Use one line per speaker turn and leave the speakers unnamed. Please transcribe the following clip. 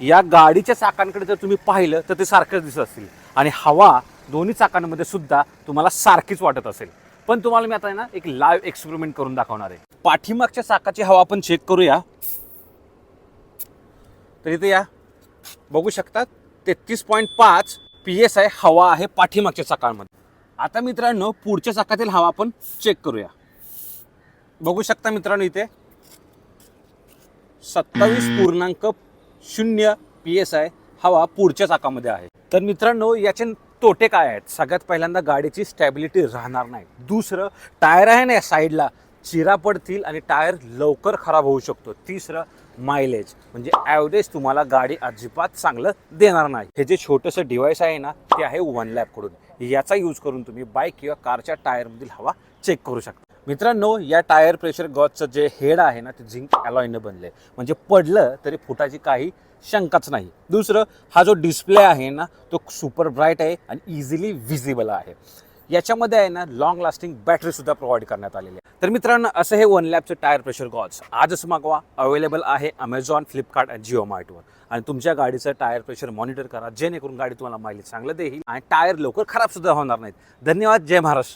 या गाडीच्या चाकांकडे जर तुम्ही पाहिलं तर ते सारखंच दिसत असतील. आणि हवा दोन्ही चाकांमध्ये सुद्धा तुम्हाला सारखीच वाटत असेल. पण तुम्हाला मी आता ना एक लाईव्ह एक्सपेरिमेंट करून दाखवणार आहे. पाठीमागच्या चाकाची हवा आपण चेक करूया. तर इथे या. बघू शकता तेहतीस पॉईंट पाच पी एस आय हवा आहे पाठीमागच्या चाकांमध्ये. आता मित्रांनो पुढच्या चाकातील हवा आपण चेक करूया. बघू शकता मित्रांनो इथे सत्तावीस पूर्णांक शून्य पी एस आय हवा पुढच्या चाकामध्ये आहे. तर मित्रांनो याचे तोटे काय आहेत? सगळ्यात पहिल्यांदा गाडीची स्टॅबिलिटी राहणार नाही. दुसरं टायर आहे ना या साईडला चिरा पडतील आणि टायर लवकर खराब होऊ शकतो. तिसरं मायलेज म्हणजे ॲव्हरेज तुम्हाला गाडी अजिबात चांगलं देणार नाही. हे जे छोटंसं डिव्हाइस आहे ना ते आहे वन लॅबकडून याचा यूज करून तुम्ही बाईक किंवा कारच्या टायरमधील हवा चेक करू शकता. मित्रांनो या टायर प्रेशर गॉजचं जे हेड आहे ना ते झिंक अलॉयनं बनले म्हणजे पडलं तरी फुटाची काही शंकाच नाही. दुसरं हा जो डिस्प्ले आहे ना तो सुपर ब्राईट आहे आणि इझिली विजिबल आहे. याच्यामध्ये आहे ना लॉंग लास्टिंग बॅटरी सुद्धा प्रोव्हाइड करण्यात आलेली आहे. तर मित्रांनो असं हे वन लॅबचं टायर प्रेशर गॉज आजच मागवा. अवेलेबल आहे अमेझॉन फ्लिपकार्ट आणि जिओ मार्टवर आणि तुमच्या गाडीचं टायर प्रेशर मॉनिटर करा. जेणेकरून गाडी तुम्हाला माहिती चांगलं देईल आणि टायर लवकर खराब सुद्धा होणार नाहीत. धन्यवाद. जय महाराष्ट्र.